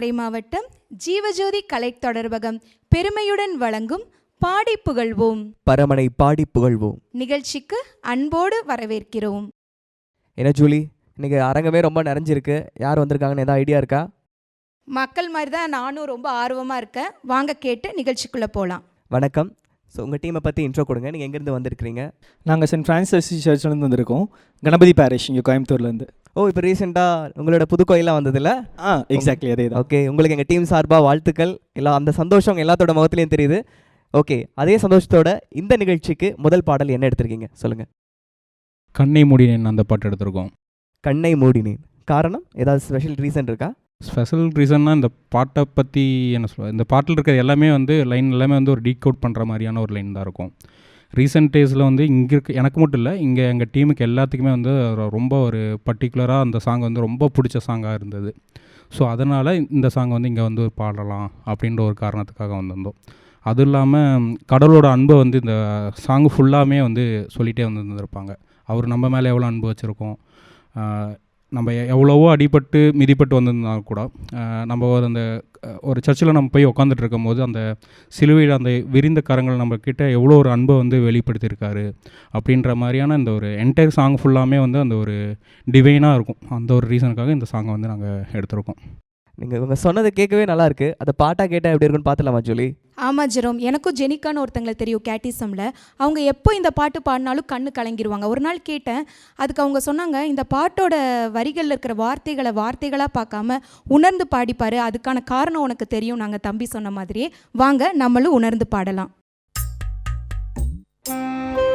மறைமாவட்டம் ஜீவஜோதி கலை தொடர்பகம் பெருமையுடன் வழங்கும் பாடி புகழ்வோம். பரமனை பாடி புகழ்வோம். நிகழ்ச்சிக்கு அன்போடு வரவேற்கிறோம். என்ன ஜூலி இன்னைக்கு அரங்கமே ரொம்ப நிறைஞ்சிருக்கு. யார் வந்திருக்காங்கன்னு ஏதாவது ஐடியா இருக்கா? மக்கள் மாதிரி தான் நானும் ரொம்ப ஆர்வமாக இருக்கேன். வாங்க கேட்டு நிகழ்ச்சிக்குள்ளே போகலாம் வணக்கம். ஸோ உங்கள் டீமை பற்றி இன்ட்ரோ கொடுங்க. நீங்கள் எங்கேருந்து வந்திருக்கிறீங்க? நாங்கள் சென்ட் ஃப்ரான்சிஸ் சர்ச்லேருந்து வந்திருக்கோம். கணபதி பேரிஷ் இங்கே கோயம்புத்தூர்லேருந்து ஓ இப்போ ரீசெண்டாக உங்களோட புது கோயிலாம் வந்ததில்ல ஆ எக்ஸாக்ட்லி அதே தான் ஓகே உங்களுக்கு எங்கள் டீம் சார்பாக வாழ்த்துக்கள். எல்லாம் அந்த சந்தோஷம் எல்லாத்தோட முகத்துலையும் தெரியுது. ஓகே அதே சந்தோஷத்தோட இந்த நிகழ்ச்சிக்கு முதல் பாடல் என்ன எடுத்திருக்கீங்க? சொல்லுங்கள் கண்ணை மூடினேன் அந்த பாட்டு எடுத்திருக்கோம். கண்ணை மூடினேன் காரணம்? ஏதாவது ஸ்பெஷல் ரீசன் இருக்கா? ஸ்பெஷல் ரீசன்னா இந்த பாட்டை பற்றி என்ன சொல்ல இந்த பாட்டில் இருக்கிற எல்லாமே வந்து லைன் எல்லாமே வந்து ஒரு டீக் அவுட் பண்ணுற மாதிரியான ஒரு லைன் தான் இருக்கும். ரீசெண்ட் டேஸில் வந்து இங்கே இருக்க எனக்கு மட்டும் இல்லை இங்கே எங்கள் டீமுக்கு எல்லாத்துக்குமே வந்து ரொம்ப ஒரு பர்டிகுலராக அந்த சாங் வந்து ரொம்ப பிடிச்ச சாங்காக இருந்தது. ஸோ அதனால் இந்த சாங் வந்து இங்கே வந்து பாடலாம் அப்படின்ற ஒரு காரணத்துக்காக வந்திருந்தோம். அதுவும் இல்லாமல் கடவுளோட அன்பை வந்து இந்த சாங் ஃபுல்லாமே வந்து சொல்லிகிட்டே வந்துருந்துருப்பாங்க. அவர் நம்ம மேலே எவ்வளோ அன்பு வச்சுருக்கோம் நம்ம எவ்வளவோ அடிபட்டு மிதிப்பட்டு வந்திருந்தாலும் கூட நம்ம ஒரு அந்த ஒரு சர்ச்சில் நம்ம போய் உட்காந்துட்டு இருக்கும்போது அந்த சிலுவையில் அந்த விரிந்த கரங்கள் நம்மக்கிட்ட எவ்வளோ ஒரு அன்பை வந்து வெளிப்படுத்தியிருக்காரு அப்படின்ற மாதிரியான இந்த ஒரு என்டையர் சாங் ஃபுல்லாமே வந்து அந்த ஒரு டிவைனாக இருக்கும். அந்த ஒரு ரீசனுக்காக இந்த சாங்கை வந்து நாங்கள் எடுத்திருக்கோம். நீங்கள் இவங்க சொன்னதை கேட்கவே நல்லா இருக்கு. அதை பாட்டாக கேட்டால் எப்படி இருக்குன்னு பார்த்துலாமா ஜூலி? ஆமாம் ஜெரோம். எனக்கும் ஜெனிக்கான்னு ஒருத்தங்களை தெரியும் கேட்டிசமில். அவங்க எப்போ இந்த பாட்டு பாடினாலும் கண்ணு கலங்கிடுவாங்க ஒரு நாள் கேட்டேன். அதுக்கு அவங்க சொன்னாங்க இந்த பாட்டோட வரிகளில் இருக்கிற வார்த்தைகளை வார்த்தைகளாக பார்க்காம உணர்ந்து பாடிப்பார். அதுக்கான காரணம் உனக்கு தெரியும் நாங்கள் தம்பி சொன்ன மாதிரியே. வாங்க நம்மளும் உணர்ந்து பாடலாம். கண்ணை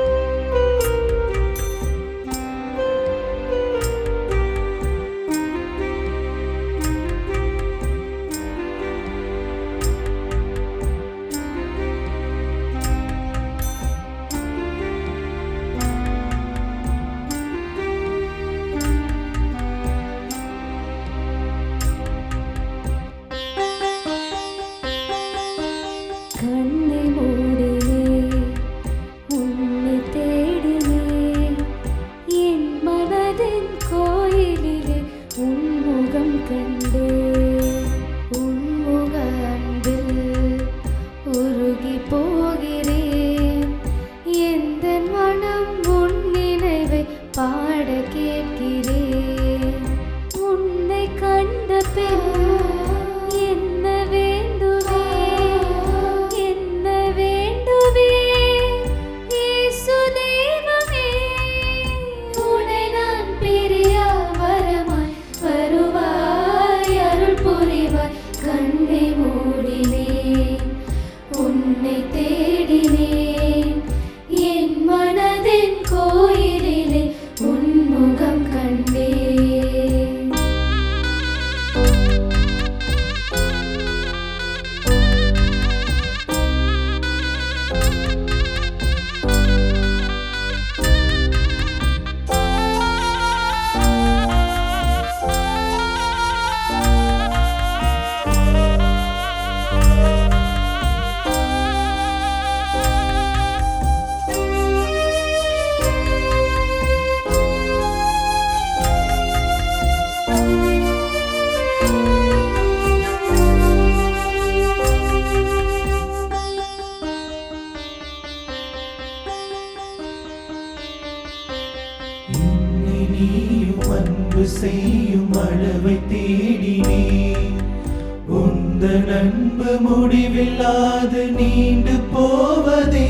நண்பு முடிவில்லாது நீண்டு போவதே.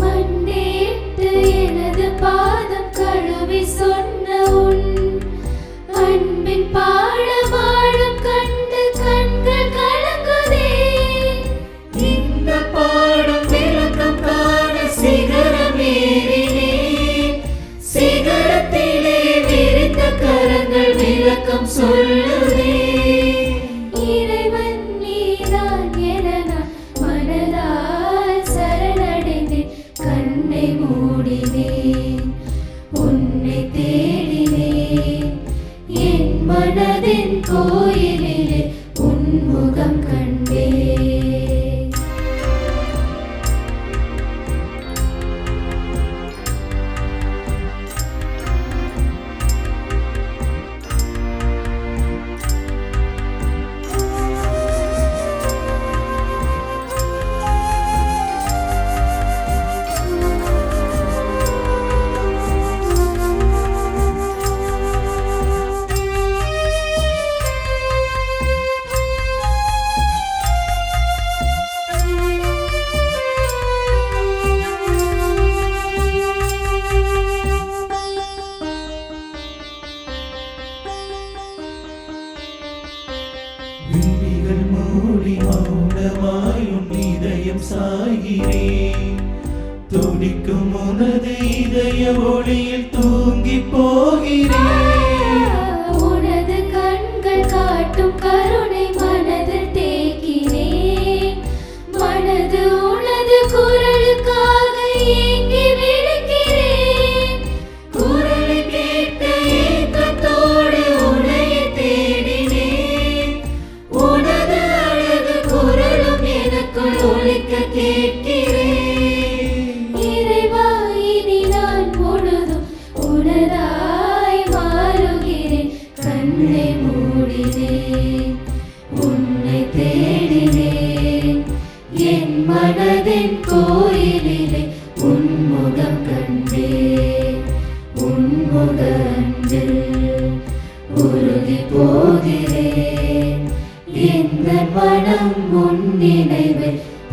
மண்டியிட்டு எனது பாதம் கழுவி சொன்ன உன் அன்பின் பாடமாடும் கண்டு கண்கள் கலங்குதே. இந்த பாடம் விளக்கம் காண சிகரமேறினேன் சிகரத்திலே விரித்த கரங்கள் விளக்கம் சொல்லுதே.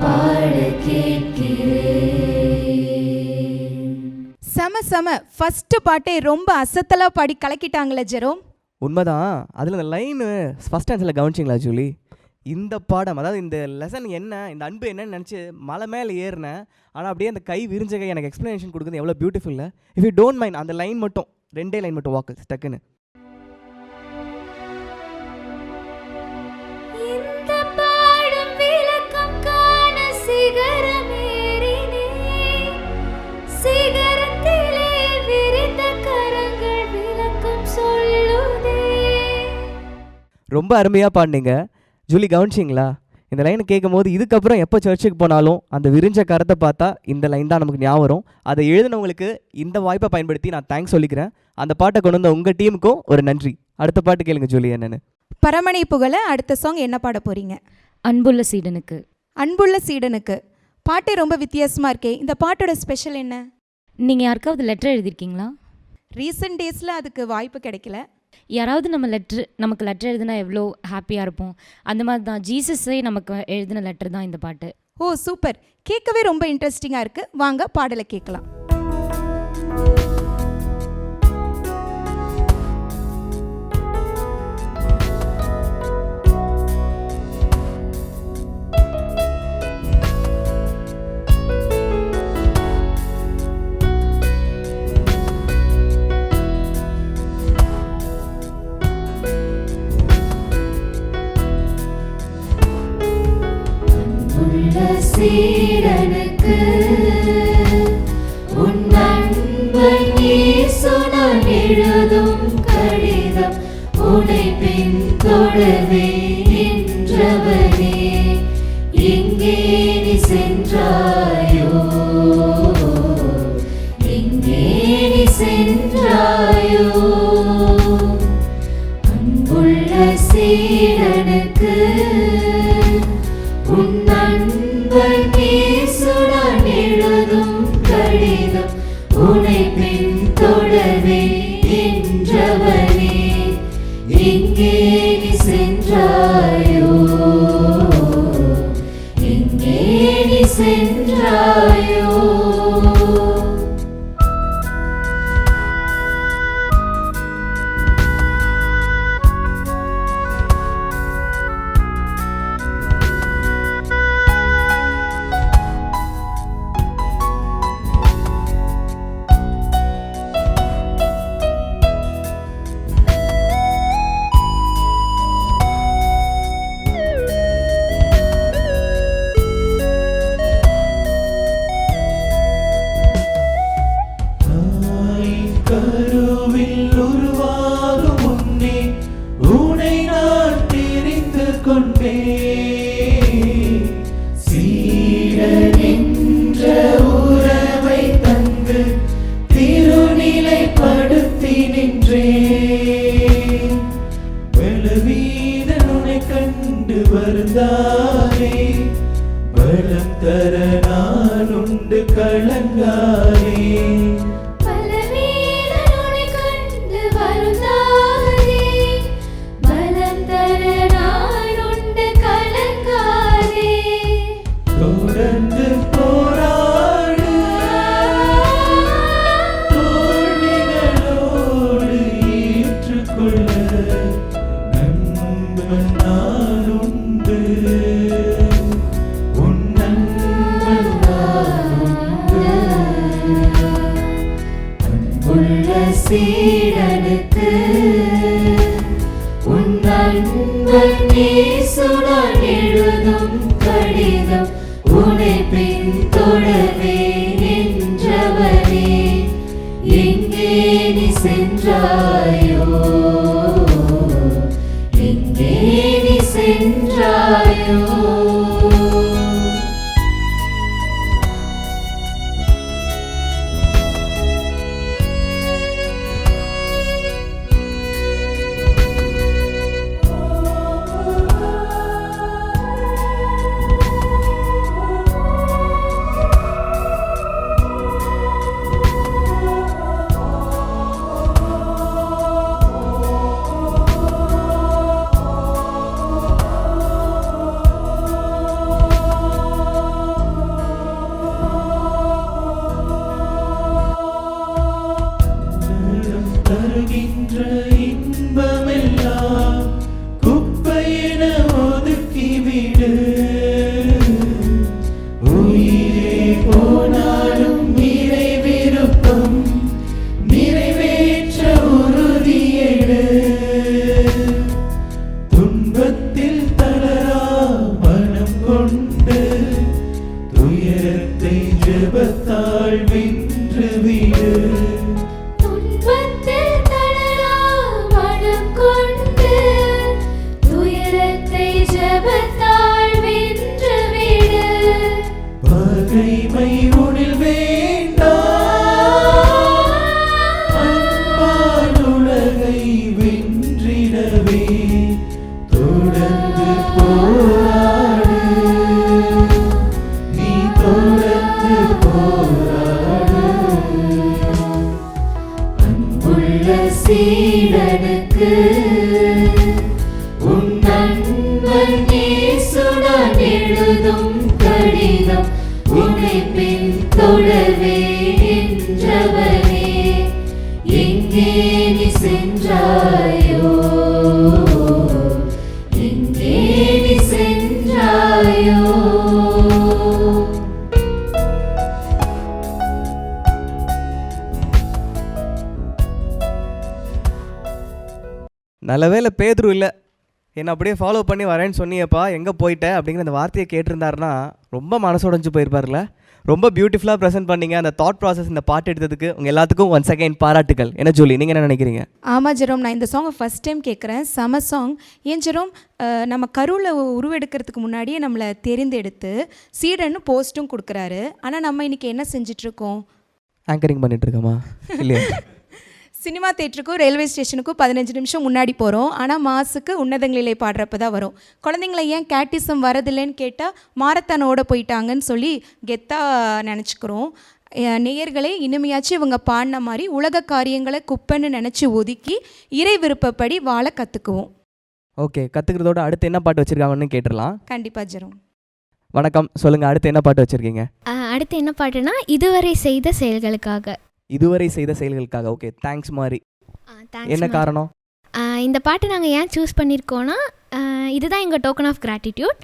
பாட கேட்கிறேன் செம செம. ஃபர்ஸ்ட் பாட்டே ரொம்ப அசத்தலா பாடி கலக்கிட்டாங்களே ஜெரோம். உண்மைதான். அதில் இந்த லைனு ஃபஸ்ட் ஆன்சரில் கவனிச்சிங்களா ஜூலி? இந்த பாடம் அதாவது இந்த லெசன் என்ன இந்த அன்பு என்னன்னு நினச்சி மலை மேலே ஏறினேன். ஆனால் அப்படியே அந்த கை விரிஞ்ச கை எனக்கு எக்ஸ்ப்ளனேஷன் கொடுக்குறது எவ்வளோ பியூட்டிஃபுல்ல இஃப் யூ டோன்ட் மைண்ட் அந்த லைன் மட்டும் ரெண்டே லைன் மட்டும் வாக்கு டக்குன்னு ரொம்ப அருமையாக பாடினீங்க. ஜூலி கவனிச்சிங்களா? இந்த லைனை கேட்கும் போது இதுக்கப்புறம் எப்போ சர்ச்சுக்கு போனாலும் அந்த விரிஞ்ச கரத்தை பார்த்தா இந்த லைன் தான் நமக்கு ஞாபகம் வரும். அதை எழுதினவங்களுக்கு இந்த வாய்ப்பை பயன்படுத்தி நான் தேங்க்ஸ் சொல்லிக்கிறேன். அந்த பாட்டை கொண்டு வந்த உங்கள் டீமுக்கும் ஒரு நன்றி. அடுத்த பாட்டு கேளுங்க ஜூலி என்னன்னு. பரமனை புகழ அடுத்த சாங் என்ன பாட போறீங்க? அன்புள்ள சீடனுக்கு. அன்புள்ள சீடனுக்கு. பாட்டே ரொம்ப வித்தியாசமா இருக்கே. இந்த பாட்டோட ஸ்பெஷல் என்ன? நீங்கள் யாருக்காவது லெட்டர் எழுதியிருக்கீங்களா? ரீசெண்ட் டேஸில் அதுக்கு வாய்ப்பு கிடைக்கல. யாராவது நம்ம லெட்ரு நமக்கு லெட்டர் எழுதினா எவ்வளோ ஹாப்பியாக இருப்போம். அந்த மாதிரி தான் ஜீசஸே நமக்கு எழுதின லெட்டர் தான் இந்த பாட்டு. Oh super. கேட்கவே ரொம்ப இன்ட்ரெஸ்டிங்காக இருக்கு. வாங்க பாடலை கேட்கலாம். സീഡ கடிதம் உனை பின் தொடவே எங்கே நீ through. and பேதுரு இல்லை. என்னை அப்படியே ஃபாலோ பண்ணி வரேன்னு சொன்னியப்பா எங்கே போயிட்ட? அப்படிங்கிற அந்த வார்த்தையை கேட்டிருந்தாருன்னா ரொம்ப மனசுடைஞ்சு போயிருப்பார்ல ரொம்ப பியூட்டிஃபுல்லாக ப்ரெசென்ட் பண்ணீங்க. அந்த தாட் ப்ராசஸ் இந்த பாட்டு எடுத்ததுக்கு உங்கள் எல்லாத்துக்கும் ஒன் செகண்ட் பாராட்டுகள் என்ன ஜூலி நீங்கள் என்ன நினைக்கிறீங்க? ஆமாம் ஜெரோம் நான் இந்த சாங்கை ஃபஸ்ட் டைம் கேட்குறேன் செம சாங் ஏன் ஜெரோம்? நம்ம கருவில் உருவெடுக்கிறதுக்கு முன்னாடியே நம்மளை தெரிந்தெடுத்து சீடன்னு போஸ்ட்டும் கொடுக்குறாரு. ஆனால் நம்ம இன்னைக்கு என்ன செஞ்சிட்ருக்கோம்? ஆங்கரிங் பண்ணிட்டு இருக்கோமா இல்லையா? சினிமா தேட்டருக்கும் ரயில்வே ஸ்டேஷனுக்கும் பதினஞ்சு நிமிஷம் முன்னாடி போகிறோம் ஆனால் மாசுக்கு உன்னதங்களிலே பாடுறப்ப தான் வரும். குழந்தைங்கள ஏன் கேட்டிசம் வரதில்லைன்னு கேட்டால் மாரத்தானோட போயிட்டாங்கன்னு சொல்லி கெத்தாக நினச்சிக்கிறோம். நேயர்களே இனிமையாச்சும் இவங்க பாடின மாதிரி உலக காரியங்களை குப்பைன்னு நினச்சி ஒதுக்கி இறை விருப்பப்படி வாழ கற்றுக்குவோம் ஓகே கற்றுக்கிறதோட அடுத்து என்ன பாட்டு வச்சுருக்காங்கன்னு கேட்டுடலாம். கண்டிப்பாக ஜெரோம். வணக்கம். சொல்லுங்கள் அடுத்து என்ன பாட்டு வச்சுருக்கீங்க? ஆ, அடுத்து என்ன பாட்டுனா இதுவரை செய்த செயல்களுக்காக. இதுவரை செய்த செயல்களுக்காக. ஓகே தேங்க்ஸ் மாதிரி என்ன. காரணம்? இந்த பாட்டு நாங்கள் ஏன் சூஸ் பண்ணியிருக்கோன்னா இதுதான் எங்கள் டோக்கன் ஆஃப் கிராட்டிடியூட்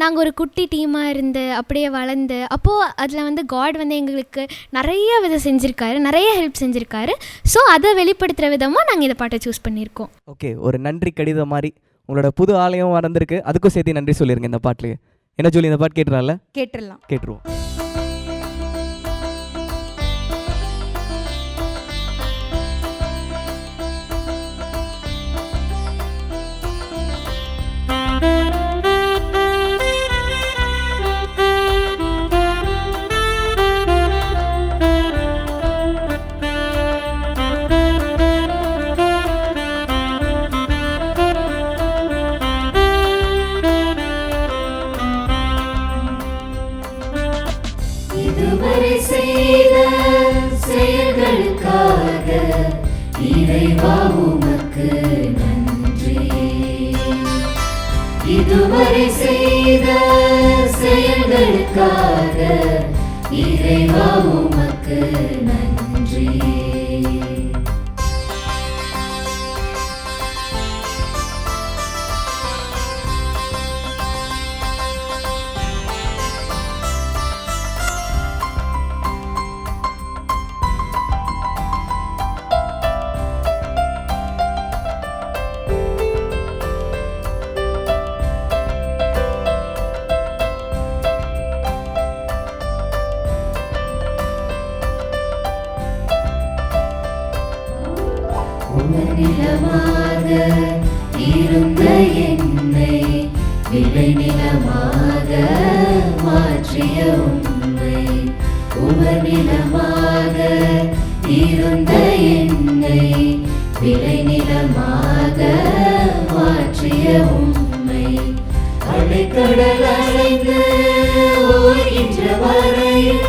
நாங்கள் ஒரு குட்டி டீமாக இருந்து அப்படியே வளர்ந்து அப்போது அதில் வந்து காட் வந்து எங்களுக்கு நிறைய விதம் செஞ்சுருக்காரு நிறைய ஹெல்ப் செஞ்சுருக்காரு. ஸோ அதை வெளிப்படுத்துகிற விதமாக நாங்கள் இந்த பாட்டை சூஸ் பண்ணியிருக்கோம் ஓகே ஒரு நன்றி கடிதம் மாதிரி உங்களோட புது ஆலயம் வந்திருக்கு அதுக்கும் சேர்த்து நன்றி சொல்லிருங்க இந்த பாட்டுலேயே. என்ன சொல்லி இந்த பாட்டு கேட்டுறால கேட்டுடலாம். கேட்டுருவோம். இதுவரை செய்த செயல்களுக்காக இறைவா உமக்கு நன்றி. இதுவரை செய்த செயல்களுக்காக இறைவா உமக்கு நன்றி. நிலமாக இருந்த என்னை விளை நிலமாக மாற்றிய உண்மை. உவர் நிலமாக இருந்த என்னை விளை நிலமாக மாற்றிய உண்மை. அலைக்கடல் அலைந்து ஓய்கின்ற வரையில்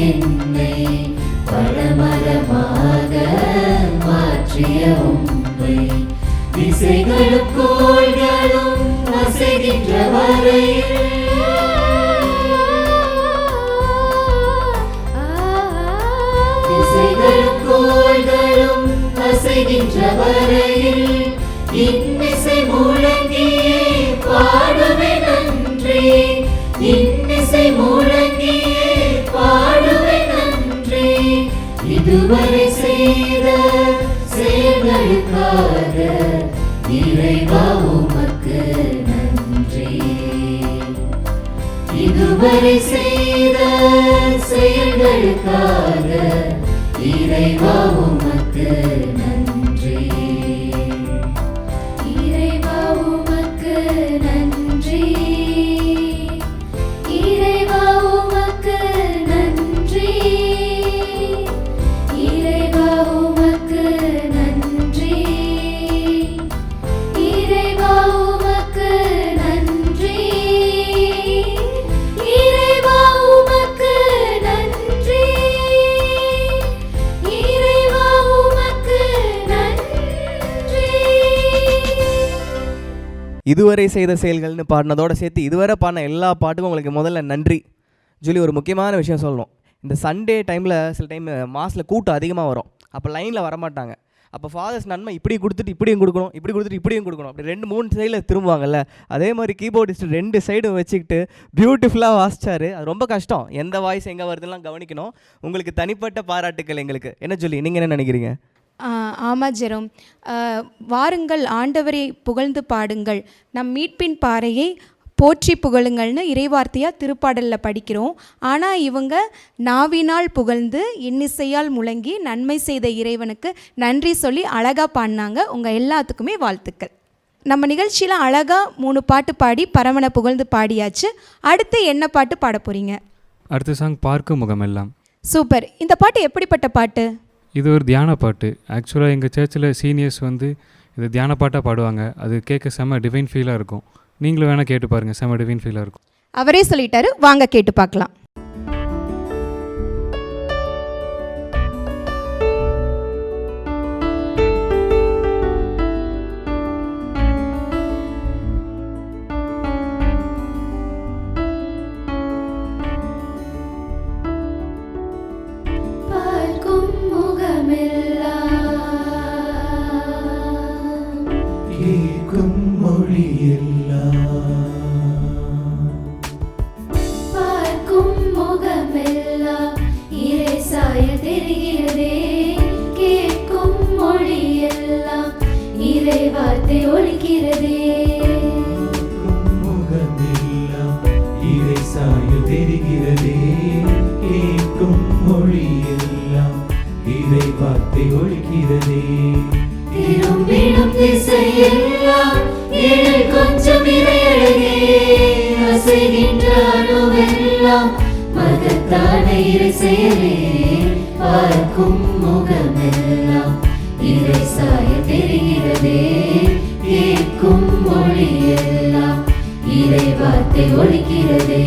என்னை பரமரமாக மாற்றிய உண்மை திசைகளும் கோள்களும் அசைகின்ற வரையில். திசைகளும் கோள்களும் அசைகின்ற வரையில். இறைவா உமக்கு நன்றி. இதுவரை செய்த செயல்களுக்காக இறைவா உமக்கு இதுவரை செய்த செயல்கள்னு பாடினதோட சேர்த்து இதுவரை பாடின எல்லா பாட்டுக்கும் உங்களுக்கு முதல்ல நன்றி. ஜூலி ஒரு முக்கியமான விஷயம் சொல்லணும். இந்த சண்டே டைமில் சில டைம் மாசில் கூட்டம் அதிகமாக வரும். அப்போ லைனில் வரமாட்டாங்க. அப்போ ஃபாதர்ஸ் நன்மை இப்படி கொடுத்துட்டு இப்படியும் கொடுக்கணும் இப்படி கொடுத்துட்டு இப்படியும் கொடுக்கணும். அப்படி ரெண்டு மூணு சைடில் திரும்புவாங்கல்ல. அதே மாதிரி கீபோர்டிஸ்ட் ரெண்டு சைடும் வச்சுக்கிட்டு பியூட்டிஃபுல்லாக வாசிச்சாரு. அது ரொம்ப கஷ்டம். எந்த வாய்ஸ் எங்கே வருதுலாம் கவனிக்கணும். உங்களுக்கு தனிப்பட்ட பாராட்டுக்கள் எங்களுக்கு. என்ன சொல்லி நீங்கள் என்ன நினைக்கிறீங்க? ஆமாம் ஜெரோம் வாருங்கள் ஆண்டவரை புகழ்ந்து பாடுங்கள். நம் மீட்பின் பாறையை போற்றி புகழுங்கள்னு இறைவார்த்தையாக திருப்பாடலில் படிக்கிறோம். ஆனால் இவங்க நாவினால் புகழ்ந்து இன்னிசையால் முழங்கி நன்மை செய்த இறைவனுக்கு நன்றி சொல்லி அழகாக பாடினாங்க. உங்கள் எல்லாத்துக்குமே வாழ்த்துக்கள். நம்ம நிகழ்ச்சியில் அழகாக மூணு பாட்டு பாடி பரமனை புகழ்ந்து பாடியாச்சு. அடுத்து என்ன பாட்டு பாட போகிறீங்க அடுத்த சாங் பார்க்கும் முகமெல்லாம். சூப்பர். இந்த பாட்டு எப்படிப்பட்ட பாட்டு? இது ஒரு தியான பாட்டு. ஆக்சுவலாக எங்கள் சர்ச்சில் சீனியர்ஸ் வந்து இது தியான பாட்டாக பாடுவாங்க. அது கேட்க செம்ம டிவைன் ஃபீலாக இருக்கும். நீங்களும் வேணால் கேட்டு பாருங்கள் செம்ம டிவைன் ஃபீலாக இருக்கும். அவரே சொல்லிட்டாரு. வாங்க கேட்டு பார்க்கலாம். அசைகின்ற அணுவெல்லாம் மகத்தான இறை செயலே பார்க்கும் முகமெல்லாம் இறை சாய தெரிகிறதே கேட்கும் மொழியெல்லாம் இறை வார்த்தை ஒழிக்கிறதே.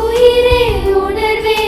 உயிரே உணர்வே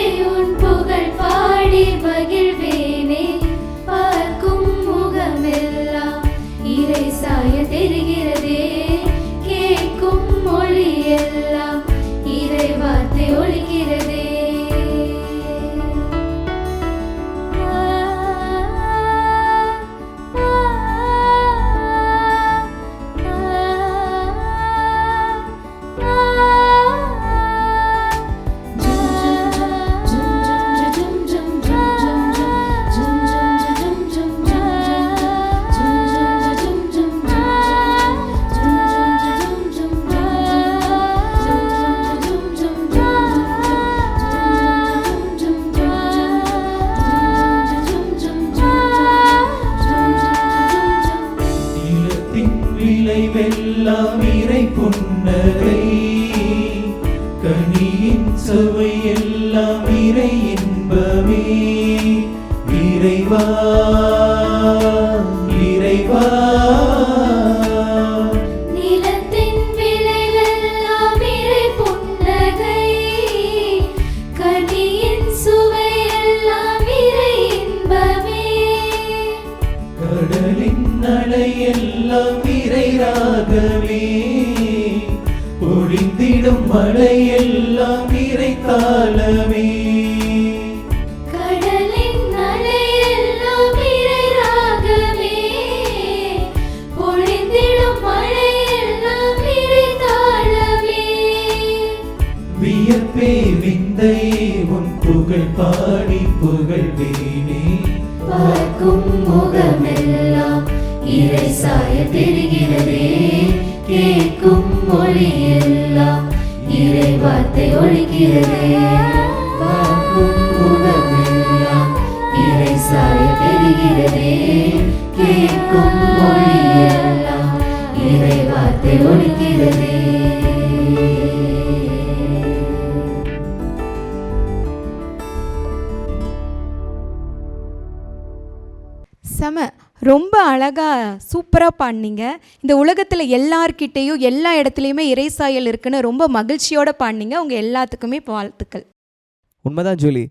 வியப்பே விந்தையே உன் புகழ் பாடி புகழ்வேனே பார்க்கும் முகமெல்லாம் இறை சாய தெரிகிறதே. கேட்கும் மொழி எல்லாம் இறை வார்த்தை ஒழிக்கிறதே. பார்க்கும் முகமெல்லாம் இறை சாய தெரிகிறதே. கேட்கும் மொழி எல்லாம் இறை வார்த்தை ஒழிக்கிறதே. அழகாக சூப்பராக பாடினீங்க. இந்த உலகத்தில் எல்லார்கிட்டேயும் எல்லா இடத்துலையுமே இறைசாயல் இருக்குன்னு ரொம்ப மகிழ்ச்சியோட பாடினீங்க. உங்கள் எல்லாத்துக்குமே வாழ்த்துக்கள். உண்மைதான் ஜூலி.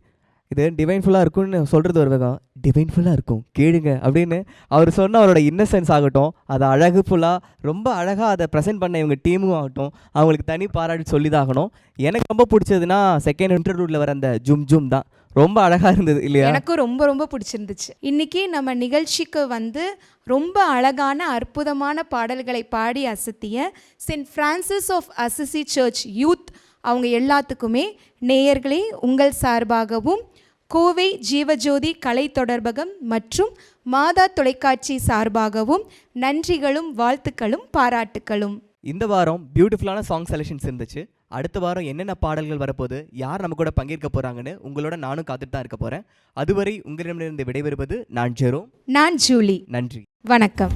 இது டிவைன்ஃபுல்லாக இருக்கும்னு சொல்கிறது ஒரு வேகம். டிவைன்ஃபுல்லாக இருக்கும். கேளுங்க அப்படின்னு அவர் சொன்ன அவரோட இன்னசென்ஸ் ஆகட்டும் அதை அழகுஃபுல்லாக ரொம்ப அழகாக அதை ப்ரெசென்ட் பண்ண இவங்க டீமும் ஆகட்டும் அவங்களுக்கு தனி பாராட்டு சொல்லி தான் ஆகணும். எனக்கு ரொம்ப பிடிச்சதுன்னா செகண்ட் இன்டர்வியூவில் வர அந்த ஜும் ஜும் தான். ரொம்ப அழகாக இருந்தது இல்லையா? எனக்கும் ரொம்ப ரொம்ப பிடிச்சிருந்துச்சு. இன்னைக்கு நம்ம நிகழ்ச்சிக்கு வந்து ரொம்ப அழகான அற்புதமான பாடல்களை பாடி அசத்திய Saint Francis of Assisi church youth அவங்க எல்லாத்துக்குமே நேயர்களே உங்கள் சார்பாகவும் கோவை ஜீவஜோதி கலை தொடர்பகம் மற்றும் மாதா தொலைக்காட்சி சார்பாகவும் நன்றிகளும் வாழ்த்துக்களும் பாராட்டுக்களும். இந்த வாரம் பியூட்டிஃபுல்லான சாங் செலெக்ஷன்ஸ் இருந்துச்சு. அடுத்த வாரம் என்னென்ன பாடல்கள் வரப்போகுது யார் நம்ம கூட பங்கேற்க போகிறாங்கன்னு உங்களோட நானும் காத்துட்டு தான் இருக்க போகிறேன் அதுவரை உங்களிடமிருந்து விடைபெறுவது நான் ஜெரோ நான் ஜூலி. நன்றி. வணக்கம்.